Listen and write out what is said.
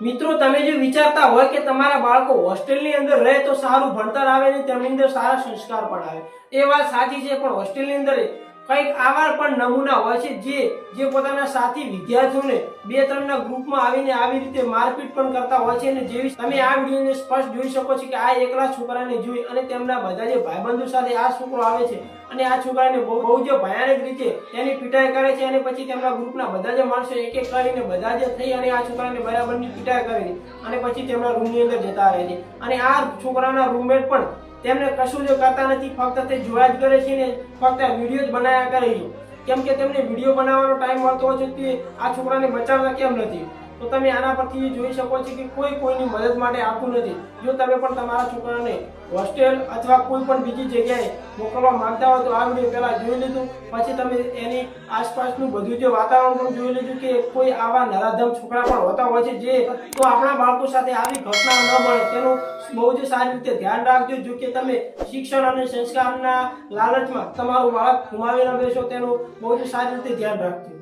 મિત્રો, તમે જે વિચારતા હોય કે તમારા બાળકો હોસ્ટેલની અંદર રહે તો સારું ભણતર આવે ને તેમની અંદર સારા સંસ્કાર પણ આવે. એ વાત સાચી છે, પણ હોસ્ટેલની અંદર કંઈક આવા પણ નમૂના હોય છે જે જે પોતાના સાથી વિદ્યાર્થીઓને બે ત્રણના ગ્રુપમાં આવીને આવી રીતે મારપીટ પણ કરતા હોય છે અને જેવી તમે આ વિડીયોને સ્પષ્ટ જોઈ શકો છો કે આ એકલા છોકરાને જોઈ અને તેમના બધા જે ભાઈબંધો સાથે આ છોકરો આવે છે અને આ છોકરાને બહુ જ ભયાનક રીતે તેની પીટાઈ કરે છે અને પછી તેમના ગ્રુપના બધા જ માણસો એક એક કરીને બધા જે થઈ અને આ છોકરાને બરાબરની પીટાઈ કરે છે અને પછી તેમના રૂમની અંદર જતા રહે છે. અને આ છોકરાના રૂમમેટ પણ તેમને કશું જો કરતા નથી, ફક્ત તે જોયા જ કરે છે ને ફક્ત વીડિયો જ બનાવ્યા કરે છે. કેમ કે તેમને વીડિયો બનાવવાનો ટાઈમ મળતો હોય છે તે આ છોકરાને બચાવતા કેમ નથી? તો તમે આના પરથી જોઈ શકો છો કે કોઈ કોઈની મદદ માટે આવતું નથી. જો તમે પણ તમારા છોકરાને હોસ્ટેલ અથવા કોઈ પણ બીજી જગ્યાએ મોકલવા માંગતા હોય તો આ વીડિયો પહેલાં જોઈ લીધું. પછી તમે એની આસપાસનું બધું જે વાતાવરણ પણ જોઈ લીધું કે કોઈ આવા નરાધમ છોકરા પણ હોતા હોય છે જે તો આપણા બાળકો સાથે આવી ઘટના ન બને. તેનું બહુ જ સારી રીતે ધ્યાન રાખજો. જો કે તમે શિક્ષણ અને સંસ્કારના લાલચમાં તમારું બાળક ગુમાવી ન બેસો તેનું બહુ જ સારી રીતે ધ્યાન રાખજો.